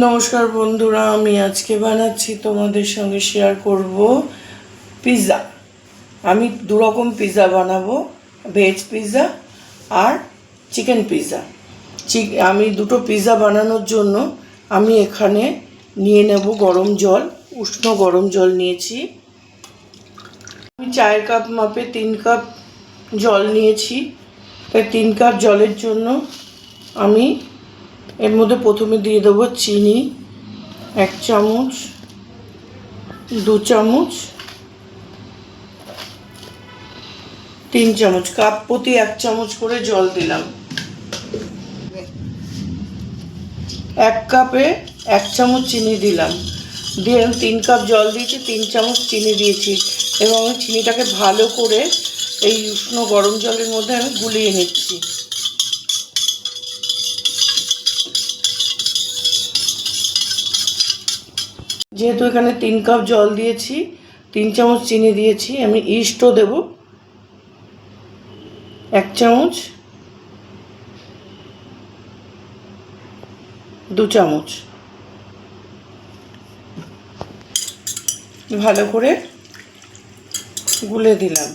নমস্কার বন্ধুরা, আমি আজকে বানাচ্ছি তোমাদের সঙ্গে শেয়ার করব পিৎজা আমি দু রকম পিৎজা বানাবো ভেজ পিৎজা আর চিকেন পিৎজা আমি দুটো পিৎজা বানানোর জন্য আমি এখানে নিয়ে নেব গরম জল, উষ্ণ গরম জল নিয়েছি। আমি চায়ের কাপ মাপে তিন কাপ জল নিয়েছি। তাই তিন কাপ জলের জন্য আমি এর মধ্যে প্রথমে দিয়ে দেবো চিনি, এক চামচ, দু চামচ, তিন চামচ, কাপ প্রতি এক চামচ করে জল দিলাম। এক কাপে এক চামচ চিনি দিলাম। দিয়ে আমি তিন কাপ জল দিয়েছি, তিন চামচ চিনি দিয়েছি এবং চিনিটাকে ভালো করে এই উষ্ণ গরম জলের মধ্যে আমি গুলিয়ে নিচ্ছি। যেহেতু এখানে তিন কাপ জল দিয়েছি, তিন চামচ চিনি দিয়েছি, আমি ইস্টও দেব। এক চামচ, দু চামচ। ভালো করে গুলে দিলাম।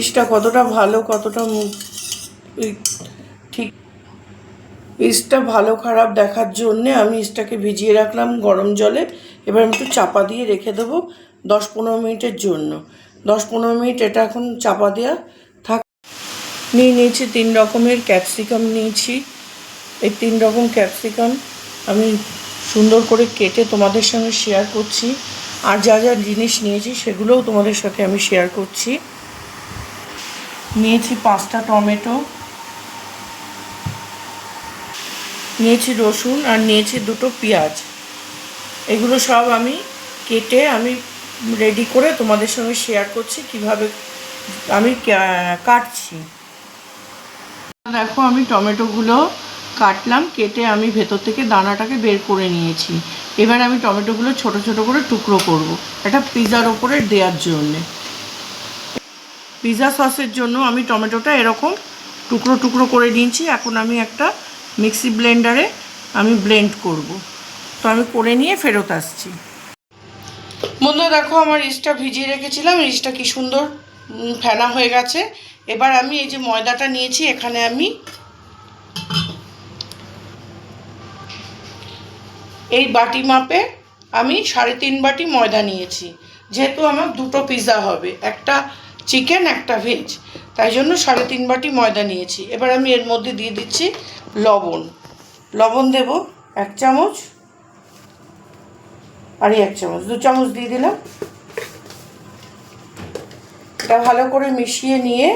ইস্টটা কতটা ভালো, কতটা ঠিক ইস্টটা ভালো খারাপ দেখার জন্যে আমি ইস্টটাকে ভিজিয়ে রাখলাম গরম জলে। এবার আমি একটু চাপা দিয়ে রেখে দেবো দশ পনেরো মিনিটের জন্য। দশ পনেরো মিনিট এটা এখন চাপা দেওয়া থাক। নিয়ে নিয়েছি তিন রকমের ক্যাপসিকাম নিয়েছি। এই তিন রকম ক্যাপসিকাম আমি সুন্দর করে কেটে তোমাদের সঙ্গে শেয়ার করছি। আর যা যা জিনিস নিয়েছি সেগুলোও তোমাদের সাথে আমি শেয়ার করছি। নিয়েছি পাঁচটা টমেটো। নিয়েছি রসুন আর নিয়েছি দুটো পেঁয়াজ। এগুলো সব আমি কেটে আমি রেডি করে তোমাদের সঙ্গে শেয়ার করছি কীভাবে আমি কাটছি। দেখো আমি টমেটোগুলো কাটলাম, কেটে আমি ভেতর থেকে দানাটাকে বের করে নিয়েছি। এবার আমি টমেটোগুলো ছোট ছোট করে টুকরো করব। এটা পিৎজার ওপরে দেওয়ার জন্যে। পিৎজা সসের জন্য আমি টমেটোটা এরকম টুকরো টুকরো করে নিয়েছি। এখন আমি একটা মিক্সি ব্লেন্ডারে আমি ব্লেন্ড করব। তো আমি করে নিয়ে ফেরত আসছি। বন্ধু দেখো আমার ইস্টটা ভিজিয়ে রেখেছিলাম। ইস্টটা কি সুন্দর ফেনা হয়ে গেছে। এবার আমি এই যে ময়দাটা নিয়েছি, এখানে আমি এই বাটি মাপে আমি সাড়ে তিন বাটি ময়দা নিয়েছি। যেহেতু আমার দুটো পিৎজা হবে, একটা চিকেন, একটা ভেজ। তাই জন্য সাড়ে তিন বাটি ময়দা নিয়েছি। এবার আমি এর মধ্যে দিয়ে দিচ্ছি লবণ। লবণ দেব এক চামচ আর এক চামচ, দু চামচ দিয়ে দিলাম। এটা ভালো করে মিশিয়ে নিয়ে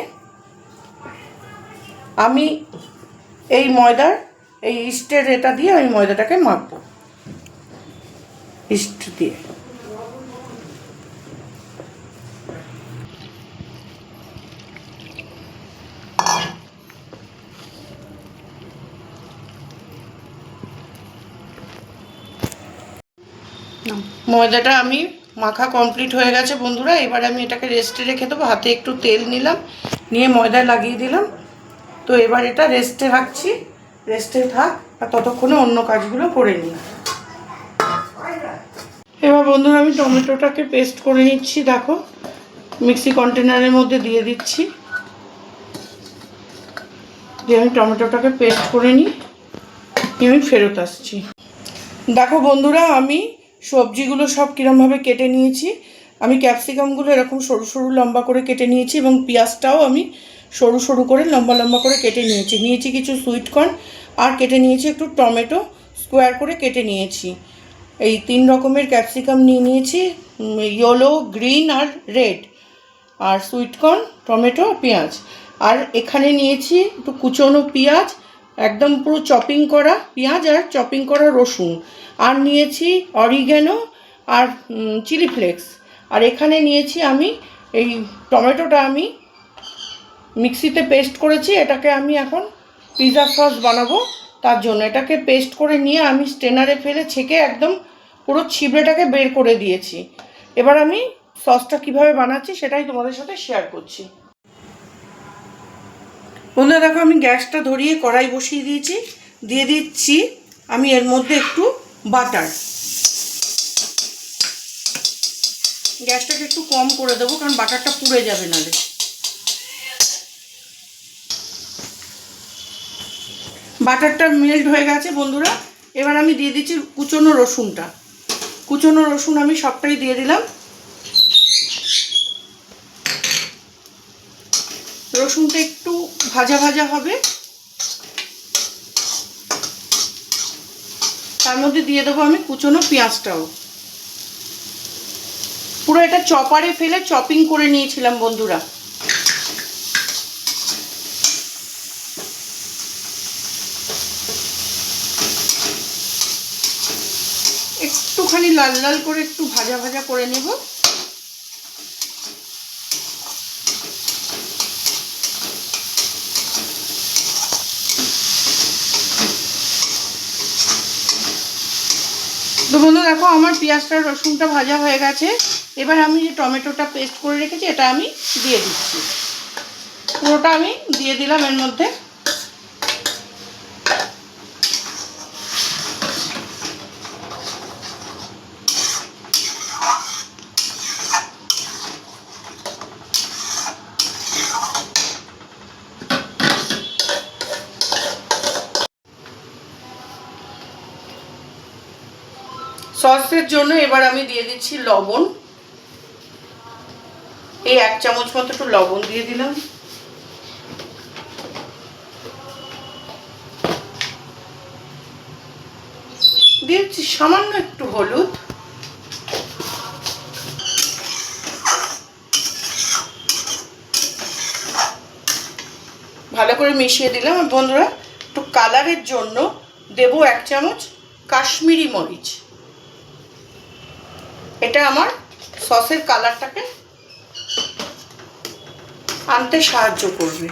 আমি এই ময়দার, এই ইস্টের এটা দিয়ে আমি ময়দাটাকে মাখবো। ইস্ট দিয়ে। ময়দাটা আমি মাখা কমপ্লিট হয়ে গেছে বন্ধুরা, এবার আমি এটাকে রেস্টে রেখে দেবো। হাতে একটু তেল নিলাম, নিয়ে ময়দা লাগিয়ে দিলাম। তো এবার এটা রেস্টে রাখছি রেস্টে থাক, আর ততক্ষণে অন্য কাজগুলো করে নিই। এবার বন্ধুরা, আমি টমেটোটাকে পেস্ট করে নিচ্ছি, দেখো। মিক্সি কন্টেনারের মধ্যে দিয়ে দিচ্ছি। দিয়ে আমি টমেটোটাকে পেস্ট করে নিই আমি ফেরত আসছি। দেখো বন্ধুরা, আমি সবজিগুলো সব কীরমভাবে কেটে নিয়েছি। আমি ক্যাপসিকামগুলো এরকম সরু সরু লম্বা করে কেটে নিয়েছি এবং পেঁয়াজটাও আমি সরু সরু করে লম্বা লম্বা করে কেটে নিয়েছি। নিয়েছি কিছু সুইটকর্ন আর কেটে নিয়েছি একটু টমেটো স্কোয়ার করে কেটে নিয়েছি। এই তিন রকমের ক্যাপসিকাম নিয়ে নিয়েছি ইয়েলো গ্রিন আর রেড আর সুইটকর্ন টমেটো পেঁয়াজ। আর এখানে নিয়েছি একটু কুচনো পেঁয়াজ একদম পুরো চপিং করা পেঁয়াজ আর চপিং করা রসুন। আর নিয়েছি অরিগ্যানো আর চিলি ফ্লেক্স আর এখানে নিয়েছি আমি এই টমেটোটা আমি মিক্সিতে পেস্ট করেছি। এটাকে আমি এখন পিৎজা সস বানাবো তার জন্য। এটাকে পেস্ট করে নিয়ে আমি স্টেনারে ফেলে ছেঁকে একদম পুরো ছিবড়েটাকে বের করে দিয়েছি। এবার আমি সসটা কীভাবে বানাচ্ছি সেটাই তোমাদের সাথে শেয়ার করছি। বন্ধুরা দেখো, আমি গ্যাসটা ধরিয়ে কড়াই বসিয়ে দিয়েছি। দিয়ে দিচ্ছি আমি এর মধ্যে একটু বাটার। গ্যাসটাকে একটু কম করে দেবো, কারণ বাটারটা পুড়ে যাবে নালে। বাটারটা মেল্ট হয়ে গেছে বন্ধুরা। এবার আমি দিয়ে দিচ্ছি কুচনো রসুনটা। কুচনো রসুন আমি সবটাই দিয়ে দিলাম। রসুনটা একটু ভাজা ভাজা হবে। তার মধ্যে দিয়ে দেবো আমি কুচনো পেঁয়াজটাও। পুরো এটা চপারে ফেলে চপিং করে নিয়েছিলাম বন্ধুরা। একটুখানি লাল লাল করে একটু ভাজা ভাজা করে নেব। দেখো আমার পেঁয়াজটা, রসুনটা ভাজা হয়ে গেছে। এবার আমি যে টমেটোটা পেস্ট করে রেখেছি, এটা আমি দিয়ে দিচ্ছি। পুরোটা আমি দিয়ে দিলাম এর মধ্যে সসের জন্য এবার আমি দিয়ে দিচ্ছি লবণ। এই এক চামচ মতো একটু লবণ দিয়ে দিলাম। দিচ্ছি সামান্য একটু হলুদ। ভালো করে মিশিয়ে দিলাম। বন্ধুরা, একটু কালারের জন্য দেব এক চামচ কাশ্মীরি মরিচ। এটা আমার সসের কালারটাকে আনতে সাহায্য করবে।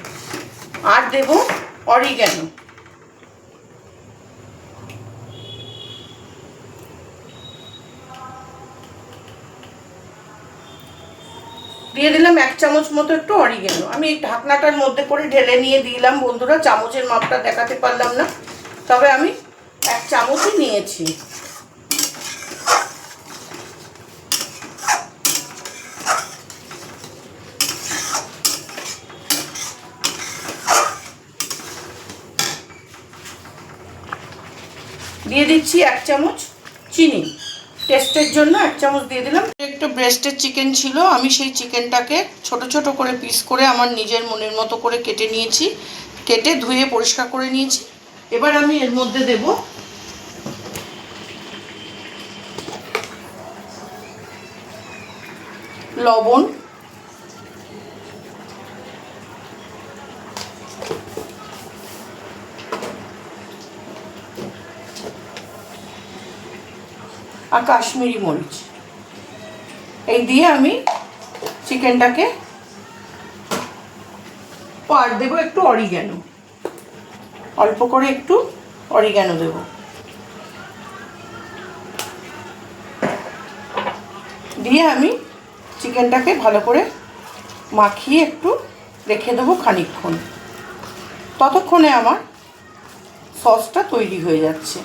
আর দেব অরিগ্যানো। দিয়ে দিলাম এক চামচ মতো একটু অরিগেনো আমি এই ঢাকনাটার মধ্যে করে ঢেলে নিয়ে দিলাম বন্ধুরা, চামচের মাপটা দেখাতে পারলাম না। তবে আমি এক চামচই নিয়েছি। দিয়ে দিচ্ছি এক চামচ চিনি। টেস্টের জন্য এক চামচ দিয়ে দিলাম। একটু ব্রেস্টের চিকেন ছিল, আমি সেই চিকেনটাকে ছোট ছোট করে পিস করে আমার নিজের মনের মতো করে কেটে নিয়েছি। কেটে ধুয়ে পরিষ্কার করে নিয়েছি। এবার আমি এর মধ্যে দেব লবণ। আর কাশ্মীরি মরিচ। এই দিয়ে আমি চিকেনটাকে আর দেবো একটু অরিগ্যানো। অল্প করে একটু অরিগ্যানো দেব। দিয়ে আমি চিকেনটাকে ভালো করে মাখিয়ে একটু রেখে দেবো খানিকক্ষণ। ততক্ষণে আমার সসটা তৈরি হয়ে যাচ্ছে।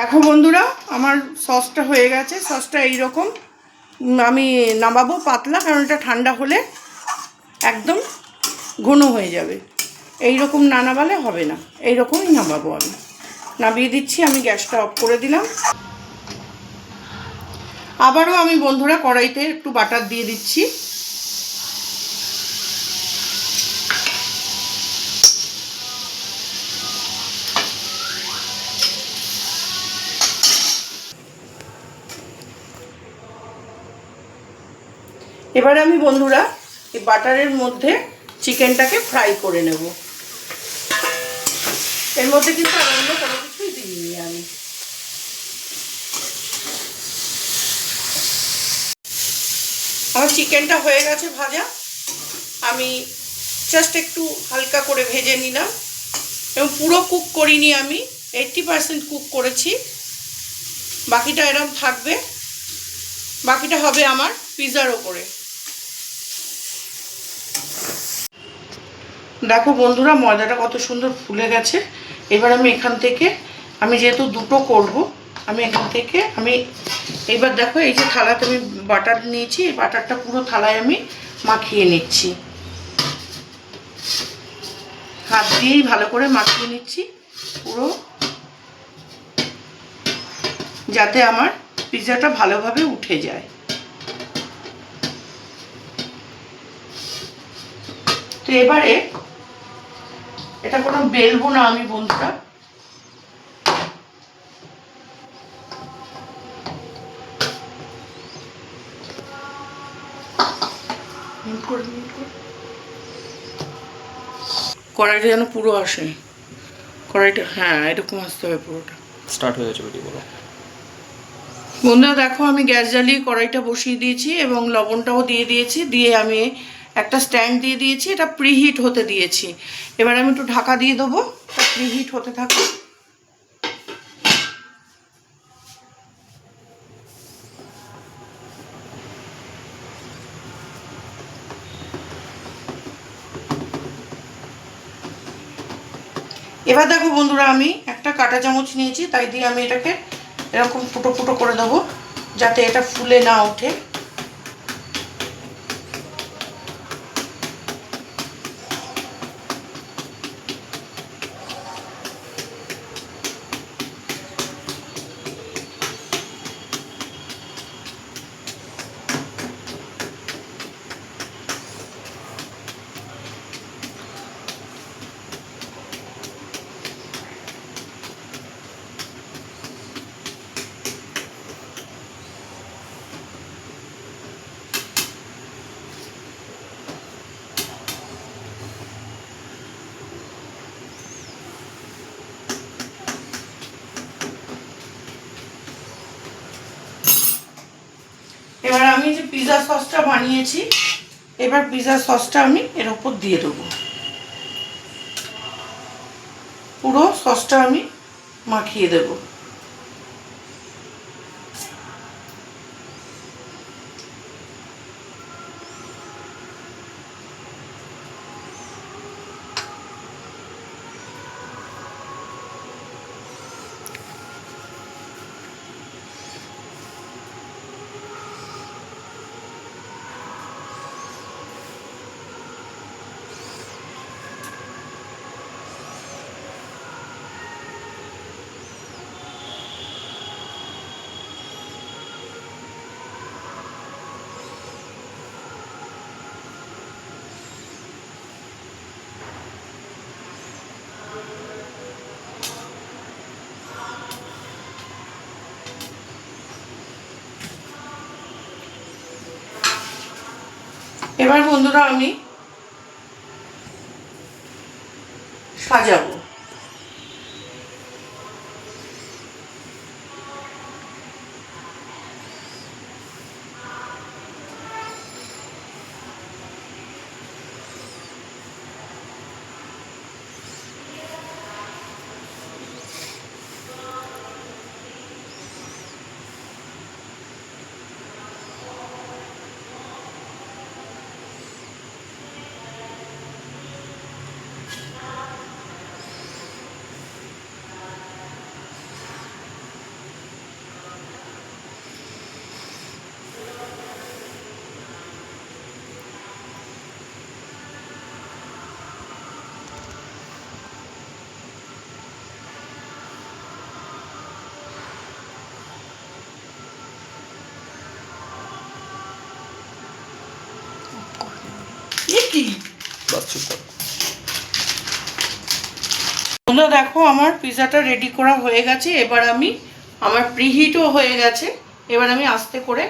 দেখো বন্ধুরা, আমার সসটা হয়ে গেছে। সসটা এইরকম। আমি নামাবো পাতলা, কারণ এটা ঠান্ডা হলে একদম ঘন হয়ে যাবে। এই রকম না নামালে হবে না। এই রকমই নামাবো আমি। নামিয়ে দিচ্ছি, আমি গ্যাসটা অফ করে দিলাম। আবারও আমি বন্ধুরা কড়াইতে একটু বাটার দিয়ে দিচ্ছি। এবার আমি বন্ধুরা এই বাটারের মধ্যে চিকেনটাকে ফ্রাই করে নেব। এর মধ্যে কিন্তু আর অন্য কোনো কিছুই দিইনি আমি। আমার চিকেনটা হয়ে গেছে ভাজা। আমি জাস্ট একটু হালকা করে ভেজে নিলাম। এবং পুরো কুক করিনি আমি এইট্টি পার্সেন্ট কুক করেছি। বাকিটা এরম থাকবে। বাকিটা হবে আমার পিৎজার ওপরে। দেখো বন্ধুরা, ময়দাটা কত সুন্দর ফুলে গেছে। এবার আমি এখান থেকে, আমি যেহেতু দুটো করব, আমি এখান থেকে, আমি এবার দেখো, এই যে থালাতে আমি বাটার নিয়েছি, এই বাটারটা পুরো থালায় আমি মাখিয়ে নিচ্ছি। হাত দিয়েই ভালো করে মাখিয়ে নিচ্ছি, পুরো। যাতে আমার পিৎজাটা ভালোভাবে উঠে যায়। তো এবারে এটা কোনো বেলবো না আমি বন্ধুরা। করে। কড়াইটা যেন পুরো আসে। কড়াইটা হ্যাঁ এরকম আসতে হবে পুরোটা। স্টার্ট হয়ে গেছে ভিডিও বলো। বন্ধুরা দেখো আমি গ্যাস জ্বালিয়ে কড়াইটা বসিয়ে দিয়েছি এবং লবণটাও দিয়ে দিয়েছি। দিয়ে আমি একটা স্ট্যান্ড দিয়ে দিয়েছি, এটা প্রিহিট হতে দিয়েছি। এবার আমি একটু ঢাকা দিয়ে দেবো প্রিহিট হতে থাকুক। এবার দেখো বন্ধুরা, আমি একটা কাঁটা চামচ নিয়েছি, তাই দিয়ে আমি এটাকে এরকম ফুটো ফুটো করে দেবো, যাতে এটা ফুলে না ওঠে এবার আমি যে পিৎজা সসটা বানিয়েছি। এবার পিৎজা সসটা আমি এর ওপর দিয়ে দেবো। পুরো সসটা আমি মাখিয়ে দেবো। এবার বন্ধুরা আমি সাজাবো এ কি বাস চুপ করো বন্ধুরা দেখো, আমার পিৎজাটা রেডি করা হয়ে গেছে। এবার আমি, আমার প্রিহিটও হয়ে গেছে। এবার আমি আস্তে করে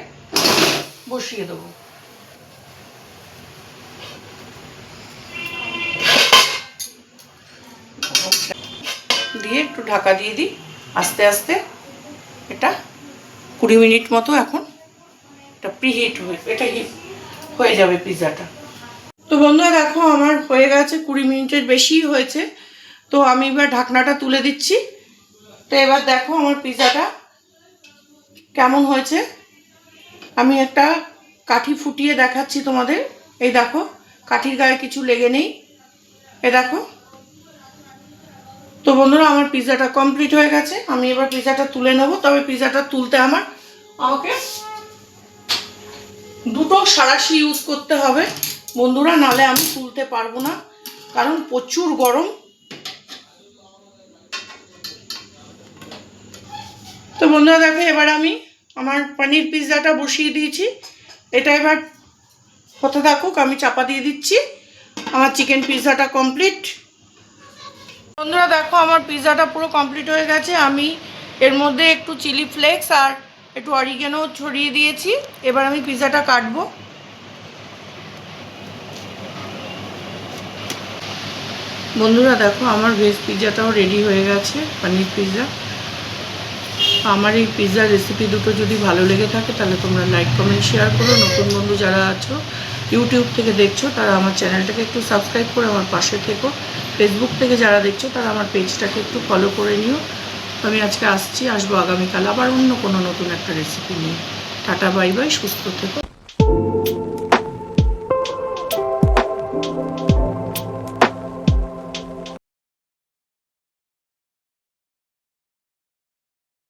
বসিয়ে দেবো। দিয়ে একটু ঢাকা দিয়ে দিই। আস্তে আস্তে এটা কুড়ি মিনিট মতো এখন এটা প্রিহিট হয়ে এটা হিট হয়ে যাবে পিৎজাটা তো বন্ধুরা দেখো, আমার হয়ে গেছে কুড়ি মিনিটের বেশি হয়েছে। তো আমি এবার ঢাকনাটা তুলে দিচ্ছি। তো এবার দেখো আমার পিৎজাটা কেমন হয়েছে। আমি একটা কাঠি ফুটিয়ে দেখাচ্ছি তোমাদের। এই দেখো, কাঠির গায়ে কিছু লেগে নেই। এ দেখো। তো বন্ধুরা, আমার পিৎজাটা কমপ্লিট হয়ে গেছে। আমি এবার পিৎজাটা তুলে নেব। তবে পিৎজাটা তুলতে আমার আমাকে দুটো সারাশি ইউজ করতে হবে। বন্ধুরা, নালে আমি তুলতে পারব না, কারণ প্রচুর গরম। তো বন্ধুরা, দেখো, এবার আমি আমার পনির পিৎজাটা বসিয়ে দিয়েছি। এটা এবার হতে থাকুক, আমি চাপা দিয়ে দিচ্ছি। আমার চিকেন পিৎজাটা কমপ্লিট। বন্ধুরা, দেখো, আমার পিৎজাটা পুরো কমপ্লিট হয়ে গেছে। আমি এর মধ্যে একটু চিলি ফ্লেক্স আর একটু অরিগেনও ছড়িয়ে দিয়েছি। এবার আমি পিৎজাটা কাটবো। বন্ধুরা, দেখো আমার ভেজ পিৎজাটাও রেডি হয়ে গেছে, পনির পিৎজা আমার এই পিৎজার রেসিপি দুটো যদি ভালো লেগে থাকে, তাহলে তোমরা লাইক কমেন্ট শেয়ার করো। নতুন বন্ধু যারা আছো ইউটিউব থেকে দেখছ, তারা আমার চ্যানেলটাকে একটু সাবস্ক্রাইব করে আমার পাশে থেকো। ফেসবুক থেকে যারা দেখছ, তারা আমার পেজটাকে একটু ফলো করে নিও। আমি আজকে আসছি, আসব আগামীকাল আবার অন্য কোনো নতুন একটা রেসিপি নিয়ে। টাটা বাই বাই সুস্থ থেকো।